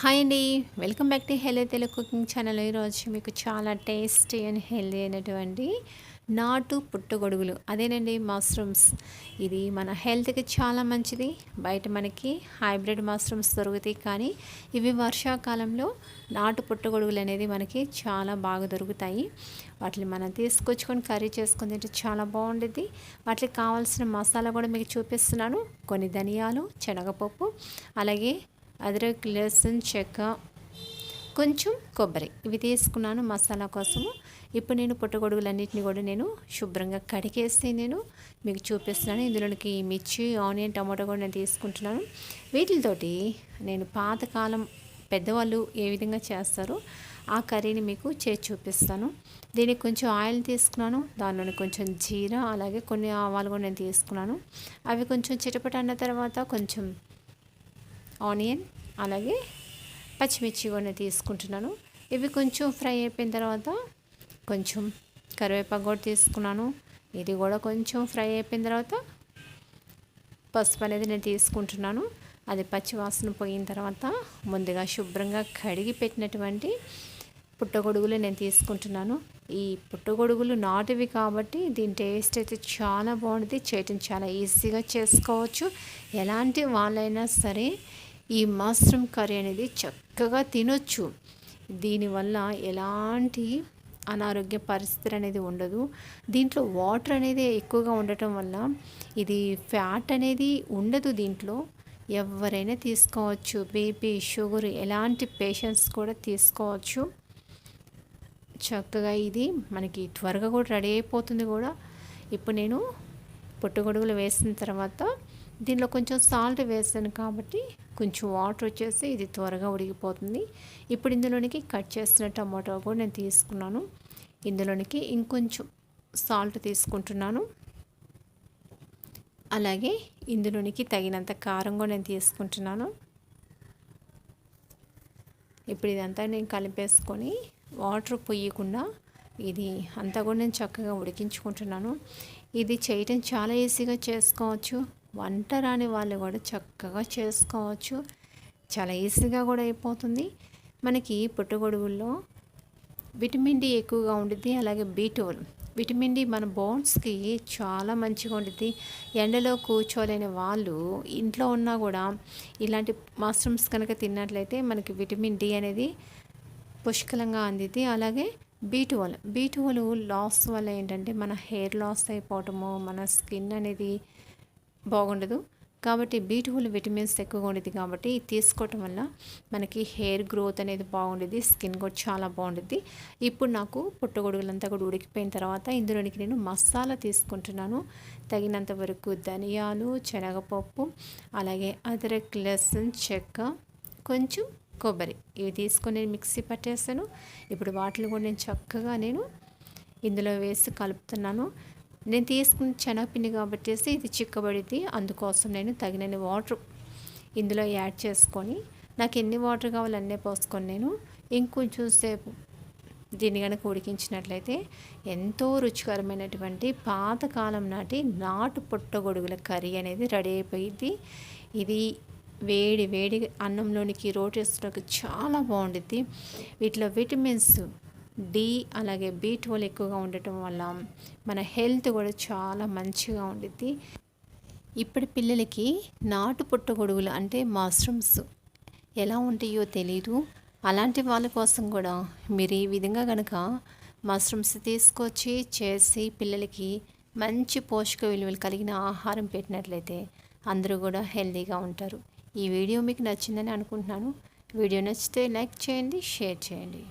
Hi అండి. Welcome back to healthy Telugu cooking channel ఈరోజు మీకు చాలా టేస్టీ అండ్ హెల్దీ అయినటువంటి నాటు పుట్టగొడుగులు. అదేనండి మష్రూమ్స్ ఇది మన హెల్త్కి చాలా మంచిది. బయట మనకి హైబ్రిడ్ మష్రూమ్స్ దొరుకుతాయి కానీ ఇవి వర్షాకాలంలో నాటు పుట్టగొడుగులు అనేది మనకి చాలా బాగా దొరుకుతాయి. వాటిని మనం తీసుకొచ్చుకొని కర్రీ చేసుకుని తింటే చాలా బాగుంటుంది వాటికి కావాల్సిన మసాలా కూడా మీకు చూపిస్తున్నాను. కొన్ని ధనియాలు శనగపప్పు అలాగే అదరక్ లెసన్ చెక్క కొంచెం కొబ్బరి. ఇవి తీసుకున్నాను మసాలా కోసము. ఇప్పుడు నేను పుట్టగొడుగులన్నింటినీ కూడా నేను శుభ్రంగా కడిగేసి నేను మీకు చూపిస్తున్నాను. ఇందులోకి మిర్చి ఆనియన్ టమాటో కూడా నేను తీసుకుంటున్నాను. వీటితోటి నేను పాతకాలం పెద్దవాళ్ళు ఏ విధంగా చేస్తారో ఆ కర్రీని మీకు చేసి చూపిస్తాను. దీనికి కొంచెం ఆయిల్ తీసుకున్నాను. దానిలోని కొంచెం జీరా అలాగే కొన్ని ఆవాలు కూడా నేను తీసుకున్నాను. అవి కొంచెం చిటపట అన్న తర్వాత కొంచెం ఆనియన్ అలాగే పచ్చిమిర్చి కూడా తీసుకుంటున్నాను. ఇవి కొంచెం ఫ్రై అయిపోయిన తర్వాత కొంచెం కరివేపాకు కూడా తీసుకున్నాను. ఇది కూడా కొంచెం ఫ్రై అయిపోయిన తర్వాత పసుపు అనేది నేను తీసుకుంటున్నాను. అది పచ్చివాసన పోయిన తర్వాత ముందుగా శుభ్రంగా కడిగి పెట్టినటువంటి పుట్టగొడుగులు నేను తీసుకుంటున్నాను. ఈ పుట్టగొడుగులు నాటివి కాబట్టి దీని టేస్ట్ అయితే చాలా బాగుంటుంది. చేయటం చాలా ఈజీగా చేసుకోవచ్చు. ఎలాంటి వాళ్ళైనా సరే ఈ మష్రూమ్ కర్రీ అనేది చక్కగా తినొచ్చు. దీనివల్ల ఎలాంటి అనారోగ్య పరిస్థితి అనేది ఉండదు. దీంట్లో వాటర్ అనేది ఎక్కువగా ఉండటం వల్ల ఇది ఫ్యాట్ అనేది ఉండదు దీంట్లో. ఎవరైనా తీసుకోవచ్చు. బీపీ షుగర్ ఎలాంటి పేషెంట్స్ కూడా తీసుకోవచ్చు. చక్కగా ఇది మనకి త్వరగా కూడా రెడీ అయిపోతుంది కూడా. ఇప్పుడు నేను పుట్టగొడుగులు వేసిన తర్వాత దీనిలో కొంచెం సాల్ట్ వేసాను కాబట్టి కొంచెం వాటర్ వచ్చేసి ఇది త్వరగా ఉడికిపోతుంది. ఇప్పుడు ఇందులోనికి కట్ చేసిన టమాటో కూడా నేను తీసుకున్నాను. ఇందులోనికి ఇంకొంచెం సాల్ట్ తీసుకుంటున్నాను. అలాగే ఇందులోనికి తగినంత కారం కూడా నేను తీసుకుంటున్నాను. ఇప్పుడు ఇదంతా నేను కలిపేసుకొని వాటర్ పొయ్యకుండా ఇది అంతా కూడా నేను చక్కగా ఉడికించుకుంటున్నాను. ఇది చేయటం చాలా ఈజీగా చేసుకోవచ్చు. వంట రాని వాళ్ళు కూడా చక్కగా చేసుకోవచ్చు. చాలా ఈజీగా కూడా అయిపోతుంది. మనకి పుట్టగొడుగుల్లో విటమిన్ డి ఎక్కువగా ఉంటుంది అలాగే బీటోల్. విటమిన్ డి మన బోన్స్కి చాలా మంచిగా ఉంటుంది ఎండలో కూర్చోలేని వాళ్ళు ఇంట్లో ఉన్నా కూడా ఇలాంటి మష్రూమ్స్ కనుక తిన్నట్లయితే మనకి విటమిన్ డి అనేది పుష్కలంగా అందిద్ది. అలాగే బీటువల్ బీటువల్ లాస్ వల్ల ఏంటంటే మన హెయిర్ లాస్ అయిపోవటము మన స్కిన్ అనేది బాగుండదు. కాబట్టి బ్యూటిఫుల్ విటమిన్స్ ఎక్కువగా ఉండేది కాబట్టి తీసుకోవటం వల్ల మనకి హెయిర్ గ్రోత్ అనేది బాగుండేది స్కిన్ కూడా చాలా బాగుండేది. ఇప్పుడు నాకు పుట్టగొడుగులంతా కూడా ఉడికిపోయిన తర్వాత ఇందులోనికి నేను మసాలా తీసుకుంటున్నాను. తగినంత వరకు ధనియాలు శనగపప్పు అలాగే అదరక్ లెసన్ చెక్క కొంచెం కొబ్బరి. ఇవి తీసుకొని నేను మిక్సీ పట్టేస్తాను. ఇప్పుడు వాటిని కూడా నేను చక్కగా నేను ఇందులో వేసి కలుపుతున్నాను. నేను తీసుకున్న శనగపిండి కాబట్టి ఇది చిక్కబడిద్ది అందుకోసం నేను తగినన్ని వాటర్ ఇందులో యాడ్ చేసుకొని నాకు ఎన్ని వాటర్ కావాలో అన్నీ పోసుకొని నేను ఇంకొంచెం సేపు దీన్ని కనుక ఉడికించినట్లయితే ఎంతో రుచికరమైనటువంటి పాతకాలం నాటి నాటు పుట్టగొడుగుల కర్రీ అనేది రెడీ అయిపోయింది. ఇది వేడి వేడి అన్నంలోనికి రోటేస్లోకి చాలా బాగుంటుంది వీటిలో విటమిన్స్ డి అలాగే బి ట్వెల్వ్ ఎక్కువగా ఉండటం వల్ల మన హెల్త్ కూడా చాలా మంచిగా ఉండిద్ది. ఇప్పటి పిల్లలకి నాటు పుట్టగొడుగులు అంటే మష్రూమ్స్ ఎలా ఉంటాయో తెలీదు. అలాంటి వాళ్ళ కోసం కూడా మీరు ఈ విధంగా కనుక మష్రూమ్స్ తీసుకొచ్చి చేసి పిల్లలకి మంచి పోషక విలువలు కలిగిన ఆహారం పెట్టినట్లయితే అందరూ కూడా హెల్తీగా ఉంటారు. ఈ వీడియో మీకు నచ్చిందని అనుకుంటున్నాను. వీడియో నచ్చితే లైక్ చేయండి షేర్ చేయండి.